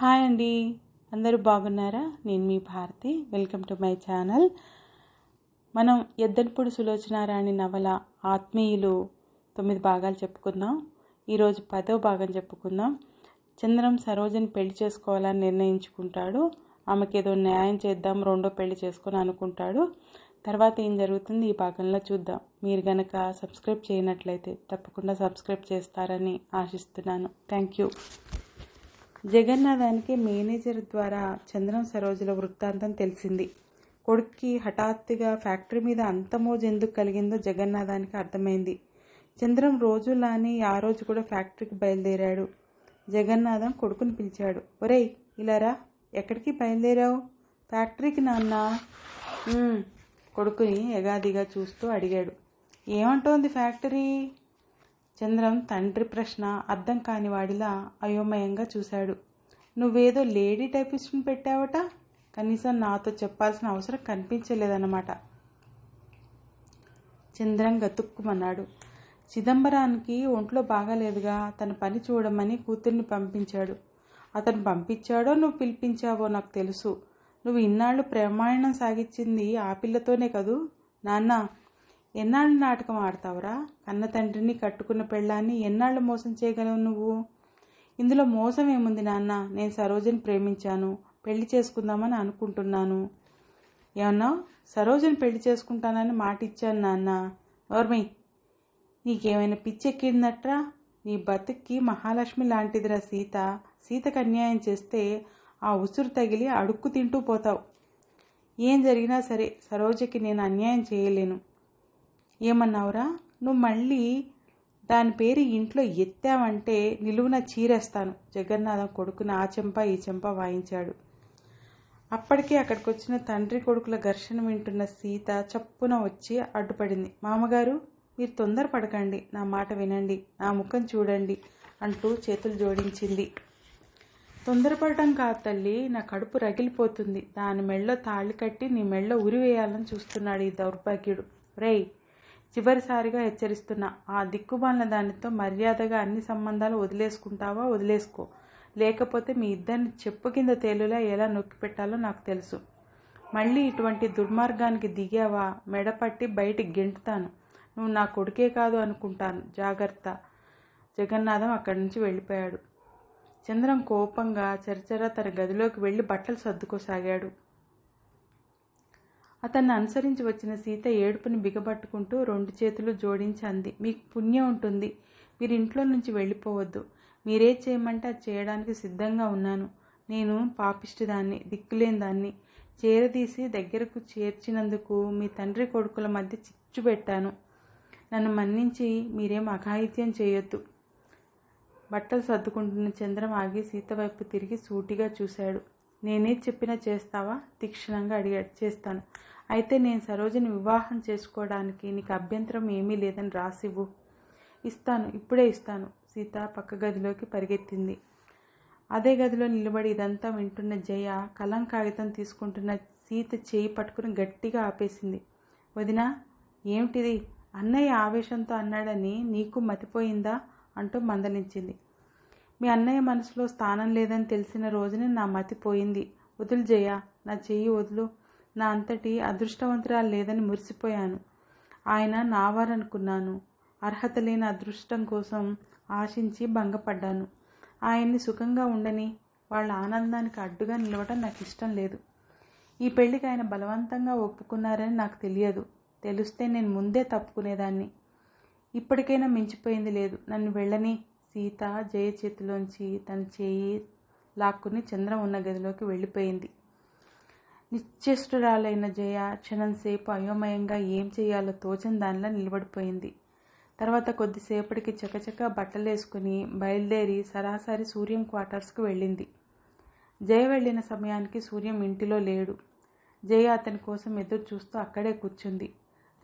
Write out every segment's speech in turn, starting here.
Hi అండి. అందరూ బాగున్నారా? నేను మీ Bharathi. Welcome to my channel. మనం ఎద్దనపూడి సులోచనారాణి నవల ఆత్మీయులు తొమ్మిది భాగాలు చెప్పుకుందాం. ఈరోజు పదో భాగం చెప్పుకుందాం. చంద్రం సరోజని పెళ్ళి చేసుకోవాలని నిర్ణయించుకుంటాడు. ఆమెకి ఏదో న్యాయం చేద్దాం రెండో పెళ్ళి చేసుకొని అనుకుంటాడు. తర్వాత ఏం జరుగుతుంది ఈ భాగంలో చూద్దాం. మీరు గనక సబ్స్క్రైబ్ చేయనట్లయితే తప్పకుండా సబ్స్క్రైబ్ చేస్తారని ఆశిస్తున్నాను. Thank you. జగన్నాథానికి మేనేజర్ ద్వారా చంద్రం సరోజుల వృత్తాంతం తెలిసింది. కొడుక్కి హఠాత్తుగా ఫ్యాక్టరీ మీద అంత మోజు ఎందుకు కలిగిందో జగన్నాథానికి అర్థమైంది. చంద్రం రోజులాని ఆ రోజు కూడా ఫ్యాక్టరీకి బయలుదేరాడు. జగన్నాథం కొడుకుని పిలిచాడు ఒరేయ్ ఇలారా ఎక్కడికి బయలుదేరావు? ఫ్యాక్టరీకి నాన్న. కొడుకుని ఎగాదిగా చూస్తూ అడిగాడు. ఏమంటోంది ఫ్యాక్టరీ? చంద్రం తండ్రి ప్రశ్న అర్థం కాని వాడిలా అయోమయంగా చూశాడు. నువ్వేదో లేడీ టైపిస్ట్ని పెట్టావట? కనీసం నాతో చెప్పాల్సిన అవసరం కనిపించలేదన్నమాట. చంద్రం గతుక్కుమన్నాడు. చిదంబరానికి ఒంట్లో బాగాలేదుగా తన పని చూడమని కూతుర్ని పంపించాడు. అతను పంపించాడో నువ్వు పిలిపించావో నాకు తెలుసు. నువ్వు ఇన్నాళ్ళు ప్రమాణం సాగించింది ఆ పిల్లతోనే కదూ? నాన్న ఎన్నాళ్ళు నాటకం ఆడతావురా? కన్న తండ్రిని కట్టుకున్న పెళ్ళాన్ని ఎన్నాళ్ళు మోసం చేయగలవు నువ్వు? ఇందులో మోసం ఏముంది నాన్న? నేను సరోజని ప్రేమించాను. పెళ్ళి చేసుకుందామని అనుకుంటున్నాను. ఏమన్నా? సరోజని పెళ్ళి చేసుకుంటానని మాట ఇచ్చాను నాన్న. నోర్మై నీకేమైనా పిచ్చెక్కిందట్రా? నీ బతుక్కి మహాలక్ష్మి లాంటిదిరా సీత. సీతకు అన్యాయం చేస్తే ఆ ఉసురు తగిలి అడుక్కు తింటూ పోతావు. ఏం జరిగినా సరే సరోజకి నేను అన్యాయం చేయలేను. ఏమన్నావురా? నువ్వు మళ్ళీ దాని పేరు ఇంట్లో ఎత్తావంటే నిలువున చీరేస్తాను. జగన్నాథం కొడుకుని ఆ చెంప ఈ చెంప వాయించాడు. అప్పటికే అక్కడికి వచ్చిన తండ్రి కొడుకుల ఘర్షణ వింటున్న సీత చప్పున వచ్చి అడ్డుపడింది. మామగారు మీరు తొందరపడకండి. నా మాట వినండి. నా ముఖం చూడండి అంటూ చేతులు జోడించింది. తొందరపడటం కాదు తల్లి నా కడుపు రగిలిపోతుంది. దాని మెళ్ళో తాళి కట్టి నీ మెళ్ళో ఉరివేయాలని చూస్తున్నాడు ఈ దౌర్భాగ్యుడు. రేయ్ చివరిసారిగా హెచ్చరిస్తున్నా ఆ దిక్కుమాలిన దానితో మర్యాదగా అన్ని సంబంధాలు వదిలేసుకుంటావా? వదిలేసుకో. లేకపోతే మీ ఇద్దరిని చెప్పు కింద తేలులా ఎలా నొక్కి పెట్టాలో నాకు తెలుసు. మళ్ళీ ఇటువంటి దుర్మార్గానికి దిగావా? మెడపట్టి బయటికి గెంటుతాను. నువ్వు నా కొడుకే కాదు అనుకుంటాను. జాగ్రత్త. జగన్నాథం అక్కడి నుంచి వెళ్ళిపోయాడు. చంద్రం కోపంగా చరచర తన గదిలోకి వెళ్ళి బట్టలు సర్దుకోసాగాడు. అతన్ని అనుసరించి వచ్చిన సీత ఏడుపుని బిగబట్టుకుంటూ రెండు చేతులు జోడించి అంది. మీకు పుణ్యం ఉంటుంది. మీరు ఇంట్లో నుంచి వెళ్ళిపోవద్దు. మీరే చేయమంటే అది చేయడానికి సిద్ధంగా ఉన్నాను. నేను పాపిష్టిదాన్ని దిక్కులేని దాన్ని చేరదీసి దగ్గరకు చేర్చినందుకు మీ తండ్రి కొడుకుల మధ్య చిచ్చు పెట్టాను. నన్ను మన్నించి మీరేం అఘాయిత్యం చేయొద్దు. బట్టలు సర్దుకుంటున్న చంద్రం ఆగి సీత వైపు తిరిగి సూటిగా చూశాడు. నేనే చెప్పినా చేస్తావా? తీక్షణంగా అడిగాడు చేస్తాను. అయితే నేను సరోజని వివాహం చేసుకోవడానికి నీకు అభ్యంతరం ఏమీ లేదని రాసివ్వు. ఇస్తాను ఇప్పుడే ఇస్తాను సీత పక్క గదిలోకి పరిగెత్తింది. అదే గదిలో నిలబడి ఇదంతా వింటున్న జయ కలం కాగితం తీసుకుంటున్న సీత చేయి పట్టుకుని గట్టిగా ఆపేసింది. వదినా ఏమిటిది? అన్నయ్య ఆవేశంతో అన్నాడని నీకు మతిపోయిందా? అంటూ మందలించింది. మీ అన్నయ్య మనసులో స్థానం లేదని తెలిసిన రోజునే నా మతి పోయింది. వదులు జయ నా చెయ్యి వదులు. నా అంతటి అదృష్టవంతురాలు లేదని మురిసిపోయాను. ఆయన నావారనుకున్నాను. అర్హత లేని అదృష్టం కోసం ఆశించి భంగపడ్డాను. ఆయన్ని సుఖంగా ఉండని వాళ్ళ ఆనందానికి అడ్డుగా నిలవటం నాకు ఇష్టం లేదు. ఈ పెళ్ళికి ఆయన బలవంతంగా ఒప్పుకున్నారని నాకు తెలియదు. తెలిస్తే నేను ముందే తప్పుకునేదాన్ని. ఇప్పటికైనా మించిపోయింది లేదు. నన్ను వెళ్ళని సీత జయ చేతిలోంచి తన చేయి లాక్కుని చంద్రం ఉన్న గదిలోకి వెళ్ళిపోయింది. నిశ్చేష్టురాలైన జయ క్షణంసేపు అయోమయంగా ఏం చేయాలో తోచని దానిలా నిలబడిపోయింది. తర్వాత కొద్దిసేపటికి చకచక బట్టలేసుకుని బయలుదేరి సరాసరి సూర్యం క్వార్టర్స్కి వెళ్ళింది. జయ వెళ్ళిన సమయానికి సూర్యం ఇంటిలో లేడు. జయ అతని కోసం ఎదురు చూస్తూ అక్కడే కూర్చుంది.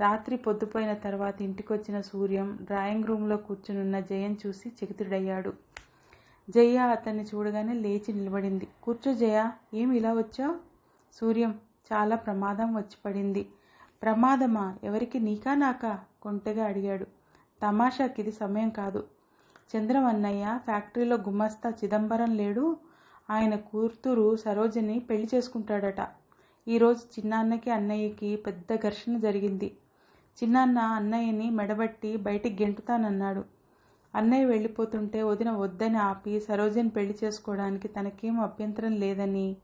రాత్రి పొద్దుపోయిన తర్వాత ఇంటికొచ్చిన సూర్యం డ్రాయింగ్ రూమ్లో కూర్చునున్న జయన్ చూసి చకితుడయ్యాడు. జయ అతన్ని చూడగానే లేచి నిలబడింది. కూర్చో జయ ఏం ఇలా వచ్చావు? సూర్యం చాలా ప్రమాదం వచ్చి పడింది. ప్రమాదమా? ఎవరికి? నీకా నాకా? కొంటెగా అడిగాడు. తమాషాకి ఇది సమయం కాదు. చంద్రం అన్నయ్య ఫ్యాక్టరీలో గుమస్తా చిదంబరం లేడు. ఆయన కూతురు సరోజని పెళ్ళి చేసుకుంటాడట. ఈరోజు చిన్నాన్నకి అన్నయ్యకి పెద్ద ఘర్షణ జరిగింది. చిన్నాన్న అన్నయ్యని మెడబట్టి బయటికి గెంటుతానన్నాడు. అన్నయ్య వెళ్ళిపోతుంటే వదిన వద్దని ఆపి సరోజని పెళ్ళి చేసుకోవడానికి తనకేం అభ్యంతరం లేదని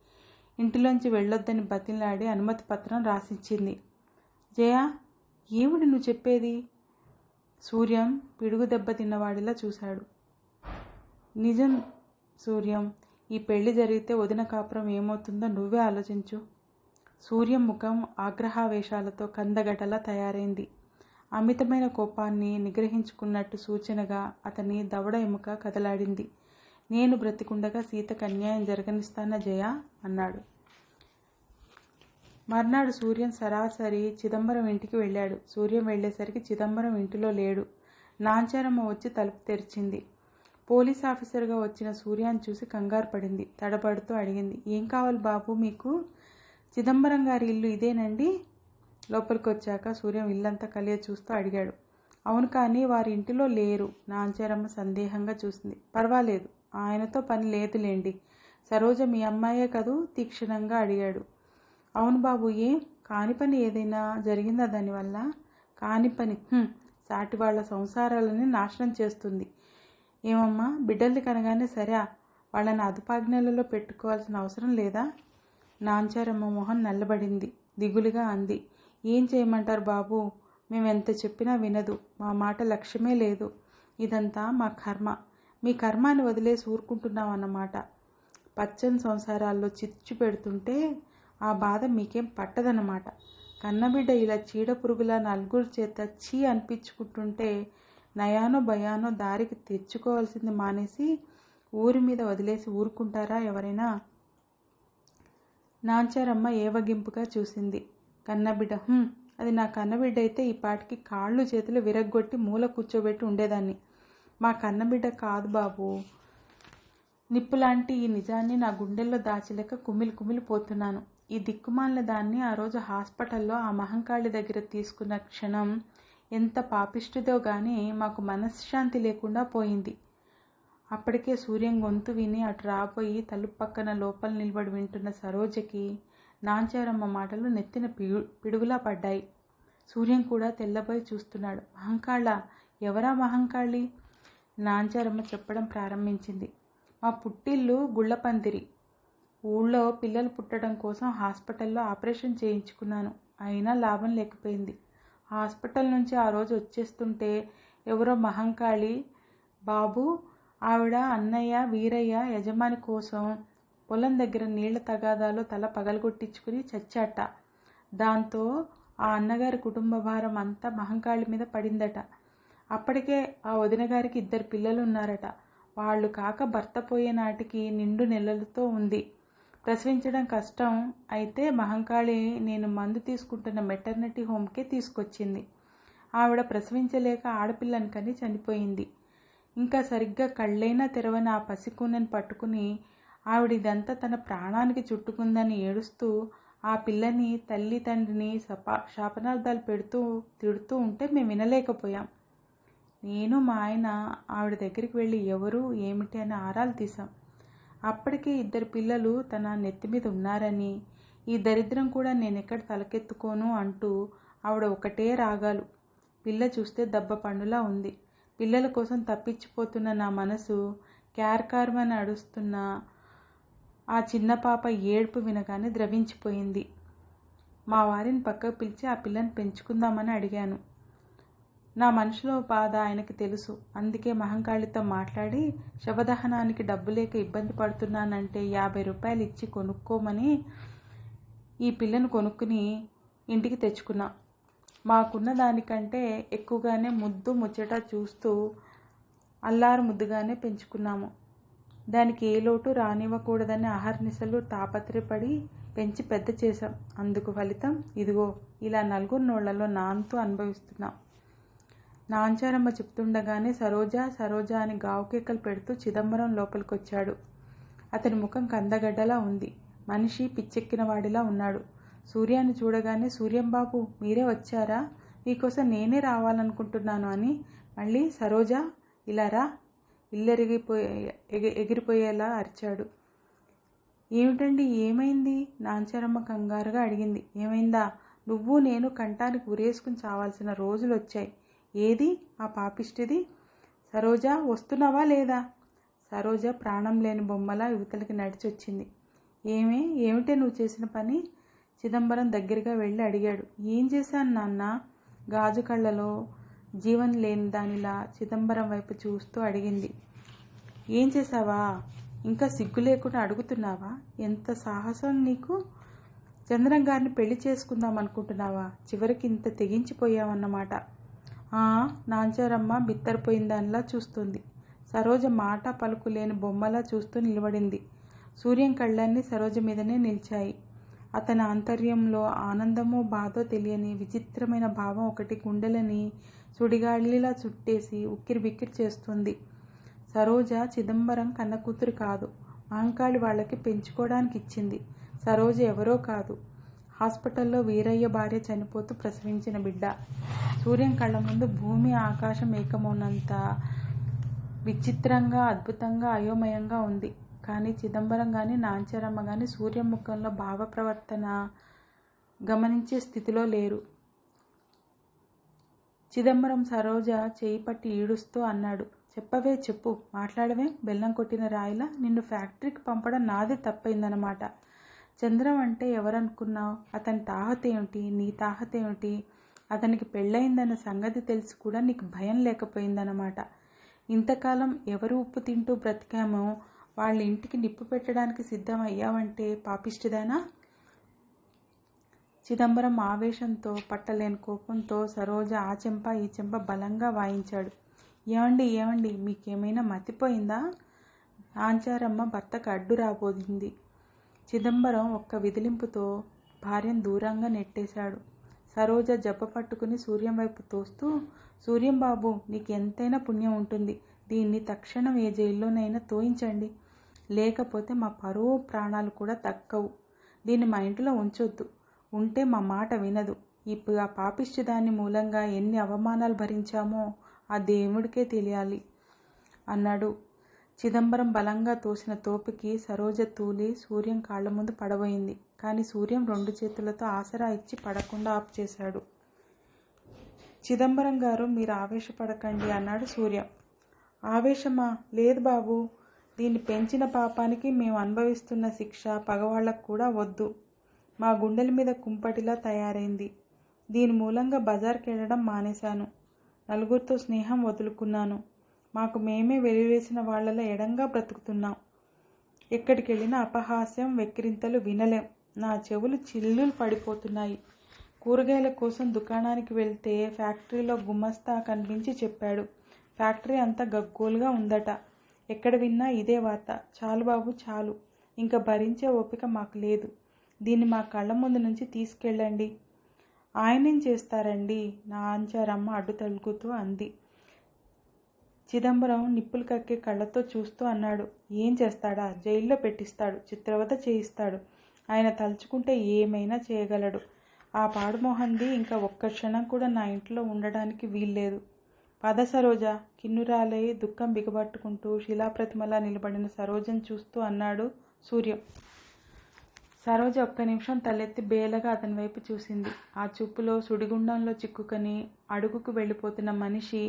ఇంటిలోంచి వెళ్ళొద్దని బతిలాడి అనుమతి పత్రం రాసిచ్చింది. జయ ఏమిటి నువ్వు చెప్పేది? సూర్యం పిడుగు దెబ్బ తిన్నవాడిలా చూశాడు. నిజం సూర్యం ఈ పెళ్ళి జరిగితే వదిన కాపురం ఏమవుతుందో నువ్వే ఆలోచించు. సూర్యం ముఖం ఆగ్రహావేశాలతో కందగటలా తయారైంది. అమితమైన కోపాన్ని నిగ్రహించుకున్నట్టు సూచనగా అతని దవడ ఎముక కదలాడింది. నేను బ్రతికుండగా సీతకు అన్యాయం జరగనిస్తానా జయ? అన్నాడు. మర్నాడు సూర్యం సరాసరి చిదంబరం ఇంటికి వెళ్ళాడు. సూర్యం వెళ్ళేసరికి చిదంబరం ఇంటిలో లేడు. నాంచారమ్మ వచ్చి తలుపు తెరిచింది. పోలీస్ ఆఫీసర్గా వచ్చిన సూర్యాన్ని చూసి కంగారు పడింది. తడబడుతూ అడిగింది ఏం కావాలి బాబు మీకు? చిదంబరం గారి ఇల్లు ఇదేనండి? లోపలికి వచ్చాక సూర్యం ఇల్లంతా కలియ చూస్తూ అడిగాడు. అవును కానీ వారి ఇంటిలో లేరు. నాంచారమ్మ సందేహంగా చూసింది. పర్వాలేదు. ఆయనతో పని లేదులేండి. సరోజ మీ అమ్మాయే కదూ? తీక్షణంగా అడిగాడు. అవును బాబు ఏం? కాని పని ఏదైనా జరిగిందా దానివల్ల? కాని పని సాటి వాళ్ళ సంసారాలని నాశనం చేస్తుంది. ఏమమ్మా బిడ్డల్ని కనగానే సరే వాళ్ళని అదుపాజ్ఞలలో పెట్టుకోవాల్సిన అవసరం లేదా? నాంచారమ్మ మొహం నల్లబడింది. దిగులుగా అంది. ఏం చేయమంటారు బాబు? మేము ఎంత చెప్పినా వినదు. మా మాట లక్ష్యమే లేదు. ఇదంతా మా కర్మ. మీ కర్మాన్ని వదిలేసి ఊరుకుంటున్నాం అన్నమాట. పచ్చని సంసారాల్లో చిచ్చు పెడుతుంటే ఆ బాధ మీకేం పట్టదన్నమాట. కన్నబిడ్డ ఇలా చీడ పురుగుల నలుగురు చేత చీ అనిపించుకుంటుంటే నయానో భయానో దారికి తెచ్చుకోవాల్సింది మానేసి ఊరి మీద వదిలేసి ఊరుకుంటారా ఎవరైనా? నాంచారమ్మ ఏవగింపుగా చూసింది? కన్నబిడ్డ. అది నా కన్నబిడ్డ అయితే ఈ పాటికి కాళ్ళు చేతులు విరగ్గొట్టి మూల కూర్చోబెట్టి ఉండేదాన్ని. మా కన్నబిడ్డ కాదు బాబు. నిప్పులాంటి ఈ నిజాన్ని నా గుండెల్లో దాచలేక కుమిలి కుమిలి పోతున్నాను. ఈ దిక్కుమాలిన దాన్ని ఆ రోజు హాస్పిటల్లో ఆ మహంకాళి దగ్గర తీసుకున్న క్షణం ఎంత పాపిష్టిదో గాని మాకు మనశ్శాంతి లేకుండా పోయింది. అప్పటికే సూర్యం గొంతు విని అటు రాబోయి తలుపు పక్కన లోపల నిలబడి వింటున్న సరోజకి నాంచారమ్మ మాటలు నెత్తిన పిడు పిడుగులా పడ్డాయి. సూర్యం కూడా తెల్లబోయి చూస్తున్నాడు. మహంకాళ ఎవరా మహంకాళి? నాంచారమ్మ చెప్పడం ప్రారంభించింది. మా పుట్టిల్లు గుళ్ళపందిరి. ఊళ్ళో పిల్లలు పుట్టడం కోసం హాస్పిటల్లో ఆపరేషన్ చేయించుకున్నాను. అయినా లాభం లేకపోయింది. హాస్పిటల్ నుంచి ఆ రోజు వచ్చేస్తుంటే ఎవరో మహంకాళి బాబు ఆవిడ అన్నయ్య వీరయ్య యజమాని కోసం పొలం దగ్గర నీళ్ళ తగాదాలో తల పగలగొట్టించుకుని చచ్చాట. దాంతో ఆ అన్నగారి కుటుంబ భారం అంతా మహంకాళి మీద పడిందట. అప్పటికే ఆ వదిన గారికి ఇద్దరు పిల్లలు ఉన్నారట వాళ్ళు కాక భర్త పోయే నాటికి నిండు నెలలతో ఉంది. ప్రసవించడం కష్టం అయితే మహంకాళి నేను మందు తీసుకుంటున్న మెటర్నిటీ హోమ్కే తీసుకొచ్చింది. ఆవిడ ప్రసవించలేక ఆడపిల్లని కని చనిపోయింది. ఇంకా సరిగ్గా కళ్ళైనా తెరవని ఆ పసికూనెను పట్టుకుని ఆవిడ ఇదంతా తన ప్రాణానికి చుట్టుకుందని ఏడుస్తూ ఆ పిల్లని తల్లి తండ్రిని సపా శాపనార్థాలు పెడుతూ తిడుతూ ఉంటే మేము వినలేకపోయాం. నేను మా ఆయన ఆవిడ దగ్గరికి వెళ్ళి ఎవరు ఏమిటి అని ఆరాలు తీసాం అప్పటికే ఇద్దరు పిల్లలు తన నెత్తి మీద ఉన్నారని ఈ దరిద్రం కూడా నేను ఎక్కడ తలకెత్తుకోను అంటూ ఆవిడ ఒకటే రాగాలు. పిల్ల చూస్తే దెబ్బ పండులా ఉంది. పిల్లల కోసం తప్పించిపోతున్న నా మనసు క్యార్కార్మని అడుస్తున్న ఆ చిన్న పాప ఏడుపు వినగానే ద్రవించిపోయింది. మా వారిని పక్కకు పిలిచి ఆ పిల్లని పెంచుకుందామని అడిగాను. నా మనసులో బాధ ఆయనకి తెలుసు. అందుకే మహంకాళితో మాట్లాడి శవదహనానికి డబ్బు లేక ఇబ్బంది పడుతున్నానంటే యాభై రూపాయలు ఇచ్చి కొనుక్కోమని ఈ పిల్లను కొనుక్కుని ఇంటికి తెచ్చుకున్నా. మాకున్న దానికంటే ఎక్కువగానే ముద్దు ముచ్చట చూస్తూ అల్లారు ముద్దుగానే పెంచుకున్నాము. దానికి ఏ లోటు రానివ్వకూడదని ఆహర్నిశలు తాపత్రయపడి పెంచి పెద్ద చేశాం. అందుకు ఫలితం ఇదిగో ఇలా నలుగురు నోళ్ళలో నాంతో అనుభవిస్తున్నాం. నాంచారమ్మ చెప్తుండగానే సరోజ సరోజ అని గావుకేకలు పెడుతూ చిదంబరం లోపలికొచ్చాడు. అతని ముఖం కందగడ్డలా ఉంది. మనిషి పిచ్చెక్కిన వాడిలా ఉన్నాడు. సూర్యాన్ని చూడగానే సూర్యంబాబు మీరే వచ్చారా? మీకోసం నేనే రావాలనుకుంటున్నాను అని మళ్ళీ సరోజ ఇలా రా. ఇల్లెరిగిపోయే ఎగి ఎగిరిపోయేలా అరిచాడు. ఏమిటండి ఏమైంది నాంచారమ్మ కంగారుగా అడిగింది. ఏమైందా? నువ్వు నేను కంటానికి ఉరేసుకుని చావాల్సిన రోజులు వచ్చాయి. ఏది? ఆ పాపిష్టిది? సరోజ వస్తున్నావా లేదా సరోజ ప్రాణం లేని బొమ్మలా యువతలకి నడిచొచ్చింది. ఏమే ఏమిటే నువ్వు చేసిన పని? చిదంబరం దగ్గరగా వెళ్ళి అడిగాడు. ఏం చేశాను నాన్న గాజు కళ్ళలో జీవన్ లేని దానిలా చిదంబరం వైపు చూస్తూ అడిగింది. ఏం చేశావా? ఇంకా సిగ్గు లేకుండా అడుగుతున్నావా? ఎంత సాహసం నీకు? చంద్రం గారిని పెళ్ళి చేసుకుందాం అనుకుంటున్నావా? చివరికి ఇంత తెగించిపోయావన్నమాట. ఆ నాంచారమ్మ బిత్తరిపోయిన దానిలా చూస్తుంది. సరోజ మాట పలుకు లేని బొమ్మలా చూస్తూ నిలబడింది. సూర్యం కళ్ళన్నీ సరోజ మీదనే నిలిచాయి. అతని ఆంతర్యంలో ఆనందమో బాధో తెలియని విచిత్రమైన భావం ఒకటి గుండెలని సుడిగాలిలా చుట్టేసి ఉక్కిరి బిక్కిరి చేస్తుంది. సరోజ చిదంబరం కన్న కూతురు కాదు. మహంకాళి వాళ్ళకి పెంచుకోవడానికి ఇచ్చింది. సరోజ ఎవరో కాదు. హాస్పిటల్లో వీరయ్య భార్య చనిపోతూ ప్రసవించిన బిడ్డ. సూర్యం కళ్ళ ముందు భూమి ఆకాశం ఏకమవునంత విచిత్రంగా అద్భుతంగా అయోమయంగా ఉంది. కానీ చిదంబరం కానీ నాంచారమ్మ కానీ సూర్యముఖంలో భావ ప్రవర్తన గమనించే స్థితిలో లేరు. చిదంబరం సరోజ చేయి పట్టి ఈడుస్తూ అన్నాడు చెప్పవే చెప్పు. మాట్లాడవే. బెల్లం కొట్టిన రాయిలా? నిన్ను ఫ్యాక్టరీకి పంపడం నాదే తప్పైందనమాట చంద్రం అంటే ఎవరనుకున్నావు? అతని తాహత ఏమిటి నీ తాహత ఏమిటి అతనికి పెళ్ళయిందన్న సంగతి తెలిసి కూడా నీకు భయం లేకపోయిందనమాట ఇంతకాలం ఎవరు ఉప్పు తింటూ బ్రతికామో వాళ్ళ ఇంటికి నిప్పు పెట్టడానికి సిద్ధం అయ్యావంటే పాపిష్టిదానా? చిదంబరం ఆవేశంతో పట్టలేని కోపంతో సరోజ ఆ చెంప ఈ చెంప బలంగా వాయించాడు. ఏమండి ఏమండి మీకేమైనా మతిపోయిందా? ఆంచారమ్మ భర్తకు అడ్డు రాబోయింది. చిదంబరం ఒక్క విదిలింపుతో భార్యను దూరంగా నెట్టేశాడు. సరోజ జబ్బ పట్టుకుని సూర్యం వైపు తోస్తూ సూర్యం బాబు నీకు ఎంతైనా పుణ్యం ఉంటుంది. దీన్ని తక్షణం ఏ జైల్లోనైనా తోయించండి. లేకపోతే మా పరువు ప్రాణాలు కూడా తక్కవు దీన్ని మా ఇంట్లో ఉంచొద్దు. ఉంటే మా మాట వినదు. ఇప్పుడు ఆ పాపిష్టి దాని మూలంగా ఎన్ని అవమానాలు భరించామో ఆ దేవుడికే తెలియాలి. అన్నాడు. చిదంబరం బలంగా తోసిన తోపుకి సరోజ తూలి సూర్యం కాళ్ళ ముందు పడబోయింది. కానీ సూర్యం రెండు చేతులతో ఆసరా ఇచ్చి పడకుండా ఆపు చేశాడు చిదంబరం గారు మీరు ఆవేశపడకండి అన్నాడు సూర్య. ఆవేశమా? లేదు బాబు. దీన్ని పెంచిన పాపానికి మేము అనుభవిస్తున్న శిక్ష పగవాళ్ళకు కూడా వద్దు. మా గుండెల మీద కుంపటిలా తయారైంది. దీని మూలంగా బజార్కి వెళ్ళడం మానేశాను. నలుగురితో స్నేహం వదులుకున్నాను. మాకు మేమే వెలివేసిన వాళ్ళలో ఎడంగా బ్రతుకుతున్నాం. ఎక్కడికి వెళ్ళినా అపహాస్యం వెక్కిరింతలు వినలేం. నా చెవులు చిల్లులు పడిపోతున్నాయి. కూరగాయల కోసం దుకాణానికి వెళ్తే ఫ్యాక్టరీలో గుమస్తా కనిపించి చెప్పాడు. ఫ్యాక్టరీ అంతా గగ్గోలుగా ఉందట. ఎక్కడ విన్నా ఇదే వార్త. చాలు బాబు చాలు. ఇంకా భరించే ఓపిక మాకు లేదు. దీన్ని మా కళ్ళ ముందు నుంచి తీసుకెళ్ళండి. ఆయనేం చేస్తారండి? నా అంచారమ్మ అడ్డు తలుగుతూ అంది. చిదంబరం నిప్పులు కక్కే కళ్ళతో చూస్తూ అన్నాడు. ఏం చేస్తాడా? జైల్లో పెట్టిస్తాడు. చిత్రవత చేయిస్తాడు. ఆయన తలుచుకుంటే ఏమైనా చేయగలడు. ఆ పాడుమోహంది ఇంకా ఒక్క క్షణం కూడా నా ఇంట్లో ఉండడానికి వీల్లేదు. పద సరోజ కిన్నురాలై దుఃఖం బిగబట్టుకుంటూ శిలాప్రతిమలా నిలబడిన సరోజను చూస్తూ అన్నాడు సూర్యం. సరోజ ఒక్క నిమిషం తలెత్తి బేలగా అతని వైపు చూసింది. ఆ చూపులో సుడిగుండంలో చిక్కుకొని అడుగుకు వెళ్ళిపోతున్న మనిషి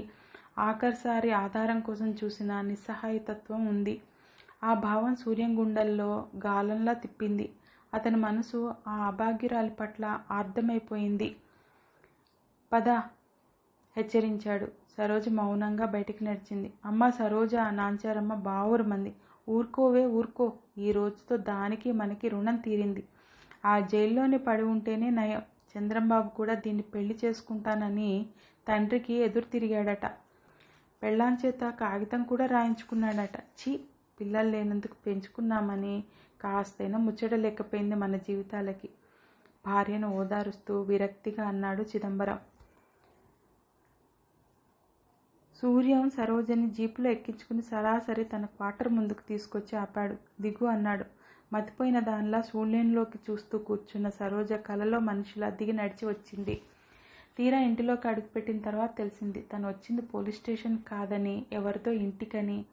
ఆఖరిసారి ఆధారం కోసం చూసిన నిస్సహాయతత్వం ఉంది. ఆ భావం సూర్యం గుండెల్లో గాలంలా తిప్పింది. అతని మనసు ఆ అభాగ్యురాలి పట్ల ఆర్ధమైపోయింది పద హెచ్చరించాడు. సరోజ మౌనంగా బయటికి నడిచింది. అమ్మ సరోజ నాంచారమ్మ బావురమంది. ఊరుకోవే ఊరుకో. ఈ రోజుతో దానికి మనకి రుణం తీరింది. ఆ జైల్లోనే పడి ఉంటేనే నయం. చంద్రంబాబు కూడా దీన్ని పెళ్ళి చేసుకుంటానని తండ్రికి ఎదురు తిరిగాడట. పెళ్ళాం చేత కాగితం కూడా రాయించుకున్నాడట. ఛీ పిల్లలు లేనందుకు పెంచుకున్నామని కాస్తైనా ముచ్చట లేకపోయింది మన జీవితాలకి. భార్యను ఓదారుస్తూ విరక్తిగా అన్నాడు చిదంబరం. సూర్యం సరోజని జీపులో ఎక్కించుకుని సరాసరి తన క్వార్టర్ ముందుకు తీసుకొచ్చి ఆపాడు. దిగు అన్నాడు. మతిపోయిన దానిలా సూళ్ళేనులోకి చూస్తూ కూర్చున్న సరోజ కలలో మనిషిలా దిగి నడిచి వచ్చింది. తీరా ఇంటిలోకి అడుగుపెట్టిన తర్వాత తెలిసింది తను వచ్చింది పోలీస్ స్టేషన్ కాదని ఎవరితో ఇంటికని.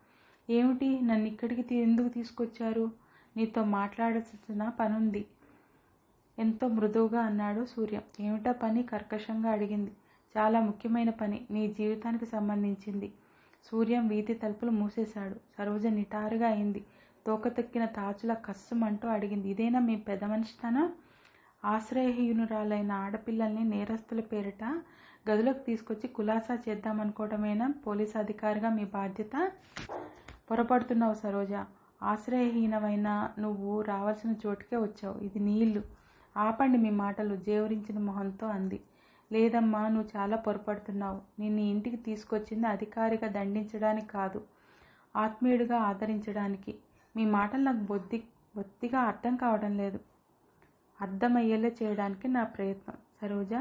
ఏమిటి? నన్ను ఇక్కడికి ఎందుకు తీసుకొచ్చారు? నీతో మాట్లాడాల్సిన పనుంది. ఎంతో మృదువుగా అన్నాడు సూర్య. ఏమిటా పని? కర్కశంగా అడిగింది. చాలా ముఖ్యమైన పని. నీ జీవితానికి సంబంధించింది. సూర్యం వీధి తలుపులు మూసేశాడు. సరోజ నిటారుగా అయింది. తోక తొక్కిన తాచుల కస్సుమంటూ అడిగింది. ఇదేనా మీ పెద్ద మనిషితనం? ఆశ్రయహీనురాలైన ఆడపిల్లల్ని నేరస్తుల పేరిట గదిలోకి తీసుకొచ్చి కులాసా చేద్దామనుకోవటమేనా? పోలీస్ అధికారిగా మీ బాధ్యత? పొరపడుతున్నావు సరోజ. ఆశ్రయహీనమైన నువ్వు రావాల్సిన చోటుకే వచ్చావు. ఇది నీళ్ళు ఆపండి మీ మాటలు. జేవరించిన మొహంతో అంది. లేదమ్మా నువ్వు చాలా పొరపడుతున్నావు. నిన్ను ఇంటికి తీసుకొచ్చింది అధికారిగా దండించడానికి కాదు ఆత్మీయుడిగా ఆదరించడానికి. మీ మాటలు నాకు బొద్ది బొత్తిగా అర్థం కావడం లేదు. అర్థమయ్యేలా చేయడానికి నా ప్రయత్నం. సరోజ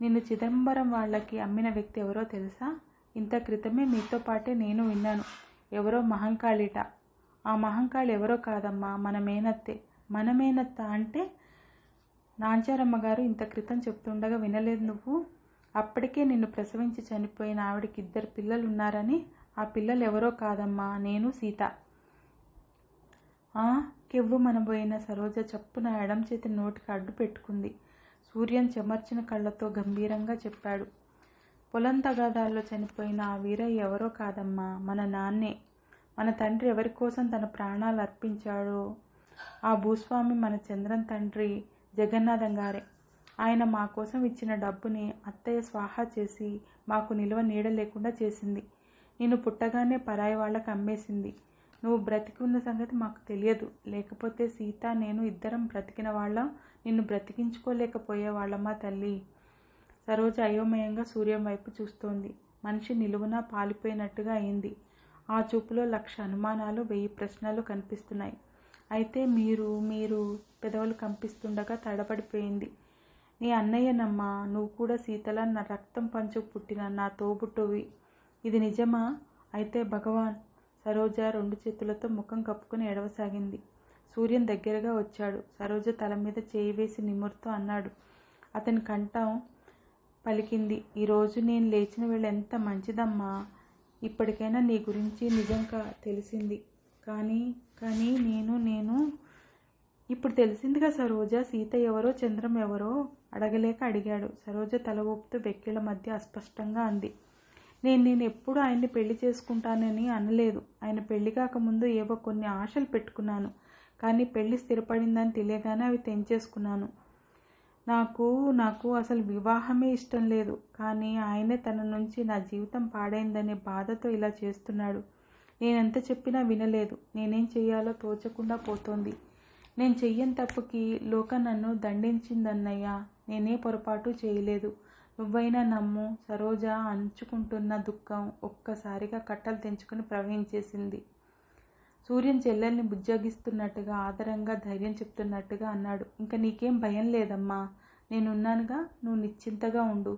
నిన్ను చిదంబరం వాళ్ళకి అమ్మిన వ్యక్తి ఎవరో తెలుసా? ఇంత క్రితమే మీతో పాటే నేను విన్నాను. ఎవరో మహంకాళిట. ఆ మహంకాళి ఎవరో కాదమ్మా మన మేనత్తే మన మేనత్త అంటే నాంచారమ్మ గారు ఇంత క్రితం చెప్తుండగా వినలేదు నువ్వు. అప్పటికే నిన్ను ప్రసవించి చనిపోయిన ఆవిడకి ఇద్దరు పిల్లలు ఉన్నారని ఆ పిల్లలు ఎవరో కాదమ్మా నేను సీత. కెవ్వు మనబోయిన సరోజ చప్పున ఎడం చేతి నోటికి అడ్డు పెట్టుకుంది. సూర్యం చెమర్చిన కళ్ళతో గంభీరంగా చెప్పాడు. పొలం తగాదాల్లో చనిపోయిన ఆ వీరయ్య ఎవరో కాదమ్మా మన నాన్నే. మన తండ్రి ఎవరి కోసం తన ప్రాణాలు అర్పించాడో? ఆ భూస్వామి మన చంద్రన్ తండ్రి జగన్నాథం గారే. ఆయన మా కోసం ఇచ్చిన డబ్బుని అత్తయ్య స్వాహా చేసి మాకు నిల్వ నీడ లేకుండా చేసింది. నేను పుట్టగానే పరాయి వాళ్ళకు అమ్మేసింది. నువ్వు బ్రతికి ఉన్న సంగతి మాకు తెలియదు. లేకపోతే సీత నేను ఇద్దరం బ్రతికిన వాళ్ళం. నిన్ను బ్రతికించుకోలేకపోయే వాళ్ళమ్మా తల్లి? సరోజ అయోమయంగా సూర్యం వైపు చూస్తోంది. మనిషి నిలువున పాలిపోయినట్టుగా అయింది. ఆ చూపులో లక్ష అనుమానాలు వెయ్యి ప్రశ్నలు కనిపిస్తున్నాయి. అయితే మీరు మీరు పెదవులు కంపిస్తుండగా తడబడిపోయింది. నీ అన్నయ్యనమ్మా నువ్వు కూడా సీతల నా రక్తం పంచు పుట్టిన నా తోబుట్టువి. ఇది నిజమా? అయితే భగవాన్ సరోజ రెండు చేతులతో ముఖం కప్పుకుని ఎడవసాగింది సూర్యం దగ్గరగా వచ్చాడు. సరోజ తల మీద చేయి వేసి నిమురుతూ అన్నాడు. అతని కంఠం పలికింది. ఈరోజు నేను లేచిన వేళ ఎంత మంచిదమ్మా? ఇప్పటికైనా నీ గురించి నిజంగా తెలిసింది. కానీ కానీ నేను నేను ఇప్పుడు తెలిసిందిగా సరోజ సీత ఎవరో చంద్రం ఎవరో అడగలేక అడిగాడు. సరోజ తల ఊపుతూ బెక్కిల మధ్య అస్పష్టంగా అంది. నేను నేను ఎప్పుడు ఆయన్ని పెళ్ళి చేసుకుంటానని అనలేదు. ఆయన పెళ్ళి కాకముందు ఏవో కొన్ని ఆశలు పెట్టుకున్నాను. కానీ పెళ్ళి స్థిరపడిందని తెలియగానే అవి తెంచేసుకున్నాను. నాకు నాకు అసలు వివాహమే ఇష్టం లేదు. కానీ ఆయనే తన నుంచి నా జీవితం పాడైందనే బాధతో ఇలా చేస్తున్నాడు. నేనెంత చెప్పినా వినలేదు. నేనేం చెయ్యాలో తోచకుండా పోతోంది. నేను చెయ్యని తప్పుకి లోక నన్ను దండించిందన్నయ్యా. నేనే పొరపాటు చేయలేదు. నువ్వైనా నమ్ము సరోజ అంచుకుంటున్న దుఃఖం ఒక్కసారిగా కట్టలు తెంచుకుని ప్రవహించేసింది. సూర్యం చెల్లెల్ని బుజ్జగిస్తున్నట్టుగా ఆదరంగా ధైర్యం చెప్తున్నట్టుగా అన్నాడు. ఇంకా నీకేం భయం లేదమ్మా. నేనున్నానుగా. నువ్వు నిశ్చింతగా ఉండు.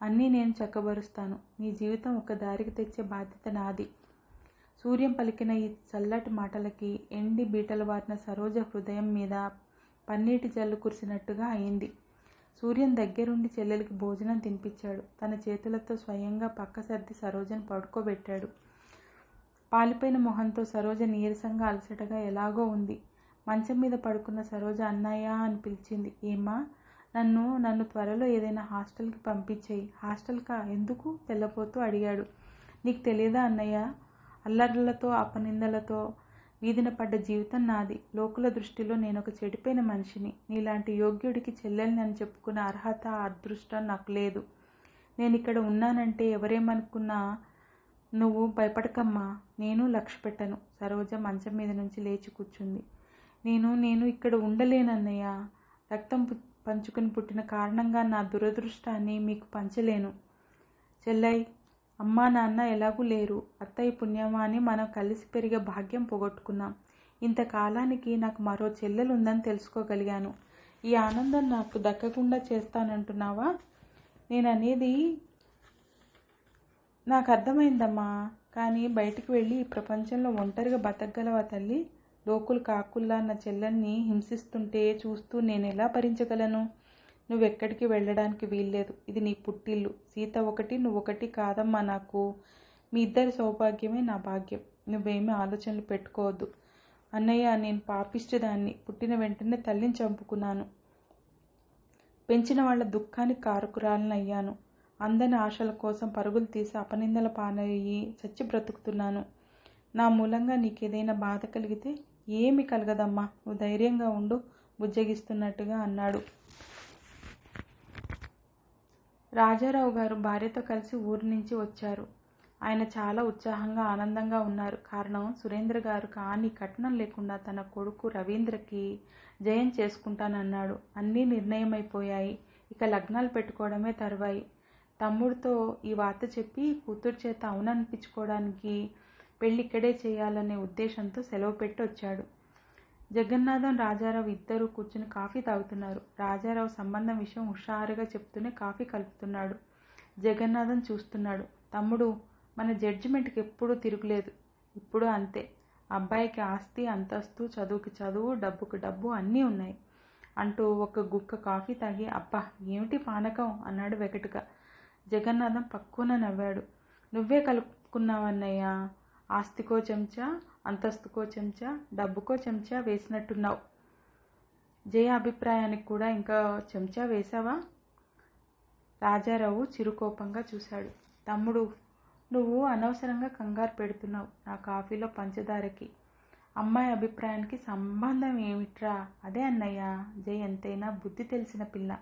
అన్నీ నేను చక్కబరుస్తాను. నీ జీవితం ఒక దారికి తెచ్చే బాధ్యత నాది. సూర్యం పలికిన ఈ చల్లటి మాటలకి ఎండి బీటలు వారిన సరోజ హృదయం మీద పన్నీటి జల్లు కురిసినట్టుగా అయింది. సూర్యం దగ్గరుండి చెల్లెలికి భోజనం తినిపించాడు. తన చేతులతో స్వయంగా పక్క సర్ది సరోజను పడుకోబెట్టాడు. పాలిపోయిన మొహంతో సరోజ నీరసంగా అలసటగా ఎలాగో ఉంది. మంచం మీద పడుకున్న సరోజ అన్నయ్య అని పిలిచింది. ఏమా నన్ను నన్ను త్వరలో ఏదైనా హాస్టల్కి పంపించేయి. హాస్టల్కా ఎందుకు? తెల్లపోతూ అడిగాడు. నీకు తెలియదా అన్నయ్య? అల్లర్లతో అపనిందలతో వీధిన పడ్డ జీవితం నాది. లోకుల దృష్టిలో నేను ఒక చెడిపోయిన మనిషిని. నీలాంటి యోగ్యుడికి చెల్లెల్ని అని చెప్పుకునే అర్హత అదృష్టం నాకు లేదు. నేను ఇక్కడ ఉన్నానంటే ఎవరేమనుకున్నా నువ్వు భయపడకమ్మా. నేను లక్ష్య పెట్టను సరోజ మంచం మీద నుంచి లేచి కూర్చుంది. నేను నేను ఇక్కడ ఉండలేనన్నయ్య. రక్తం పంచుకుని పుట్టిన కారణంగా నా దురదృష్టాన్ని మీకు పంచలేను. చెల్లై అమ్మా నాన్న ఎలాగూ లేరు. అత్తయ్య పుణ్యమా అని మనం కలిసి పెరిగే భాగ్యం పోగొట్టుకున్నాం. ఇంతకాలానికి నాకు మరో చెల్లెలు ఉందని తెలుసుకోగలిగాను. ఈ ఆనందం నాకు దక్కకుండా చేస్తానంటున్నావా? నేను అనేది నాకు అర్థమైందమ్మా. కానీ బయటికి వెళ్ళి ఈ ప్రపంచంలో ఒంటరిగా బతకగలవా తల్లి? లోకులు కాకుల్లా నా చెల్లెల్ని హింసిస్తుంటే చూస్తూ నేను ఎలా భరించగలను? నువ్వెక్కడికి వెళ్ళడానికి వీల్లేదు. ఇది నీ పుట్టిల్లు. సీత ఒకటి నువ్వొకటి కాదమ్మా నాకు. మీ ఇద్దరి సౌభాగ్యమే నా భాగ్యం. నువ్వేమీ ఆలోచనలు పెట్టుకోవద్దు. అన్నయ్య నేను పాపిష్టిదాన్ని. పుట్టిన వెంటనే తల్లిని చంపుకున్నాను. పెంచిన వాళ్ళ దుఃఖానికి కారకురాలను అయ్యాను అందని ఆశల కోసం పరుగులు తీసి అపనిందల పాలయ్యి చచ్చి బ్రతుకుతున్నాను. నా మూలంగా నీకేదైనా బాధ కలిగితే ఏమి కలగదమ్మా? నువ్వు ధైర్యంగా ఉండు బుజ్జగిస్తున్నట్టుగా అన్నాడు. రాజారావు గారు భార్యతో కలిసి ఊరి నుంచి వచ్చారు. ఆయన చాలా ఉత్సాహంగా ఆనందంగా ఉన్నారు. కారణం సురేంద్ర గారు కానీ కట్నం లేకుండా తన కొడుకు రవీంద్రకి జయం చేసుకుంటానన్నాడు. అన్నీ నిర్ణయమైపోయాయి. ఇక లగ్నాలు పెట్టుకోవడమే తరువాయి. తమ్ముడితో ఈ వార్త చెప్పి కూతురు చేత అవుననిపించుకోవడానికి పెళ్ళి ఇక్కడే చేయాలనే ఉద్దేశంతో సెలవు పెట్టి వచ్చాడు జగన్నాథం రాజారావు ఇద్దరు కూర్చుని కాఫీ తాగుతున్నారు. రాజారావు సంబంధం విషయం హుషారుగా చెప్తూనే కాఫీ కలుపుతున్నాడు. జగన్నాథం చూస్తున్నాడు. తమ్ముడు మన జడ్జిమెంట్కి ఎప్పుడూ తిరుగులేదు. ఇప్పుడు అంతే. అబ్బాయికి ఆస్తి అంతస్తు చదువుకి చదువు డబ్బుకి డబ్బు అన్నీ ఉన్నాయి. అంటూ ఒక గుక్క కాఫీ తాగి అబ్బా ఏమిటి పానకం? అన్నాడు వెకటుగా. జగన్నాథం పక్కున నవ్వాడు. నువ్వే కలుపుకున్నావన్నయ్యా. ఆస్తికో చెంచా అంతస్తుకో చెంచా డబ్బుకో చెంచా వేసినట్టున్నావు. జయ అభిప్రాయానికి కూడా ఇంకా చెంచా వేశావా? రాజారావు చిరుకోపంగా చూశాడు. తమ్ముడు నువ్వు అనవసరంగా కంగారు పెడుతున్నావు నా కాఫీలో పంచదారకి. అమ్మాయి అభిప్రాయానికి సంబంధం ఏమిట్రా? అదే అన్నయ్య జయ ఎంతైనా బుద్ధి తెలిసిన పిల్ల.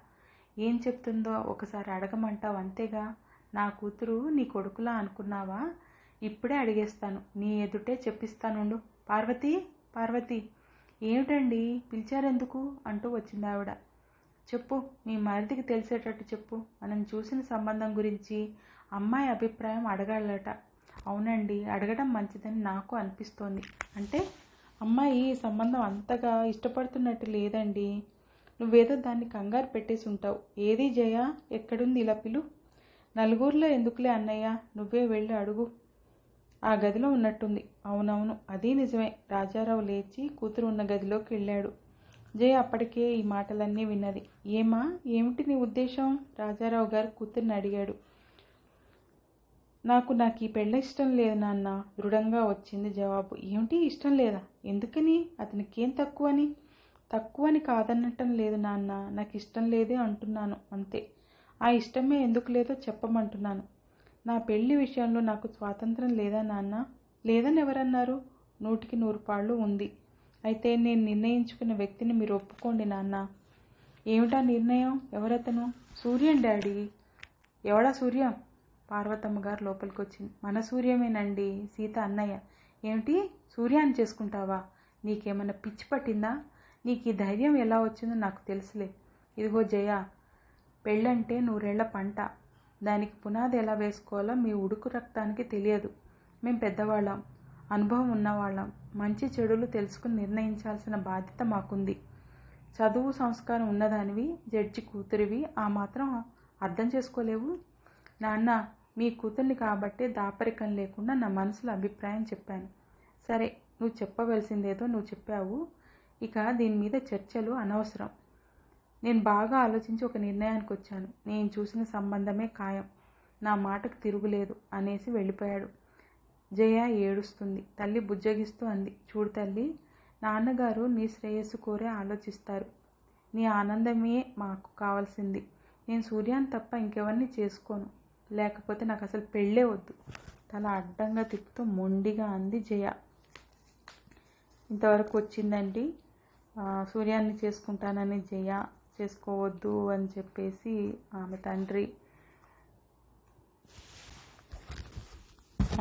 ఏం చెప్తుందో ఒకసారి అడగమంటావు అంతేగా? నా కూతురు నీ కొడుకులా అనుకున్నావా? ఇప్పుడే అడిగేస్తాను. నీ ఎదుటే చెప్పిస్తానుండు. పార్వతి పార్వతి. ఏమిటండి? పిలిచారెందుకు? అంటూ వచ్చింది ఆవిడ చెప్పు మీ మరిదికి తెలిసేటట్టు చెప్పు. మనం చూసిన సంబంధం గురించి అమ్మాయి అభిప్రాయం అడగాలట. అవునండి అడగడం మంచిదని నాకు అనిపిస్తోంది. అంటే అమ్మాయి ఈ సంబంధం అంతగా ఇష్టపడుతున్నట్టు లేదండి. నువ్వేదో దాన్ని కంగారు పెట్టేసి ఉంటావు ఏది జయ? ఎక్కడుంది ఇలా పిలు? నలుగురిలో ఎందుకులే అన్నయ్య? నువ్వే వెళ్ళి అడుగు. ఆ గదిలో ఉన్నట్టుంది. అవునవును అదీ నిజమే. రాజారావు లేచి కూతురు ఉన్న గదిలోకి వెళ్ళాడు. జయ అప్పటికే ఈ మాటలన్నీ విన్నది. ఏమా? ఏమిటి నీ ఉద్దేశం? రాజారావు గారు కూతుర్ని అడిగాడు. నాకు నాకు ఈ పెళ్ళ ఇష్టం లేదు నాన్న దృఢంగా వచ్చింది జవాబు. ఏమిటి? ఇష్టం లేదా? ఎందుకని? అతనికి ఏం తక్కువని? తక్కువని కాదనటం లేదు నాన్న. నాకు ఇష్టం లేదే అంటున్నాను అంతే. ఆ ఇష్టమే ఎందుకు లేదో చెప్పమంటున్నాను. నా పెళ్ళి విషయంలో నాకు స్వాతంత్రం లేదా నాన్న? లేదని ఎవరన్నారు? నూటికి నూరు పాళ్ళు ఉంది. అయితే నేను నిర్ణయించుకున్న వ్యక్తిని మీరు ఒప్పుకోండి నాన్న. ఏమిటా నిర్ణయం? ఎవరతను? సూర్యం డాడీ. ఎవడా సూర్యం? పార్వతమ్మ గారు లోపలికి వచ్చింది మన సూర్యమేనండి సీత అన్నయ్య. ఏమిటి? సూర్యాన్ని చేసుకుంటావా? నీకేమైనా పిచ్చి పట్టిందా? నీకు ఈ ధైర్యం ఎలా వచ్చిందో నాకు తెలుసులే. ఇదిగో జయ పెళ్ళంటే నూరేళ్ళ పంట. దానికి పునాది ఎలా వేసుకోవాలో మీ ఉడుకు రక్తానికి తెలియదు. మేము పెద్దవాళ్ళం అనుభవం ఉన్నవాళ్ళం. మంచి చెడులు తెలుసుకుని నిర్ణయించాల్సిన బాధ్యత మాకుంది. చదువు సంస్కారం ఉన్నదానివి జడ్జి కూతురివి ఆ మాత్రం అర్థం చేసుకోలేవు. నాన్న మీ కూతుర్ని కాబట్టి దాపరికం లేకుండా నా మనసులో అభిప్రాయం చెప్పాను. సరే నువ్వు చెప్పవలసిందేదో నువ్వు చెప్పావు. ఇక దీని మీద చర్చలు అనవసరం. నేను బాగా ఆలోచించి ఒక నిర్ణయానికి వచ్చాను నేను చూసిన సంబంధమే ఖాయం. నా మాటకు తిరుగులేదు అనేసి వెళ్ళిపోయాడు. జయ ఏడుస్తుంది. తల్లి బుజ్జగిస్తూ అంది. చూడు తల్లి నాన్నగారు నీ శ్రేయస్సు కోరే ఆలోచిస్తారు. నీ ఆనందమే మాకు కావాల్సింది. నేను సూర్యాన్ని తప్ప ఇంకెవరిని చేసుకోను. లేకపోతే నాకు అసలు పెళ్ళే వద్దు. తల అడ్డంగా తిప్పుతూ మొండిగా అంది జయ. ఇంతవరకు వచ్చిందండి. సూర్యాన్ని చేసుకుంటానని జయ చేసుకోవద్దు అని చెప్పేసి ఆమె తండ్రి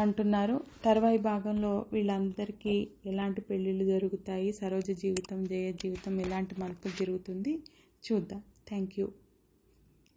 అంటున్నారు. తర్వాయి భాగంలో వీళ్ళందరికీ ఎలాంటి పెళ్ళిళ్ళు జరుగుతాయి? సరోజ జీవితం జయ జీవితం ఎలాంటి మలుపులు జరుగుతుంది? చూద్దాం. Thank you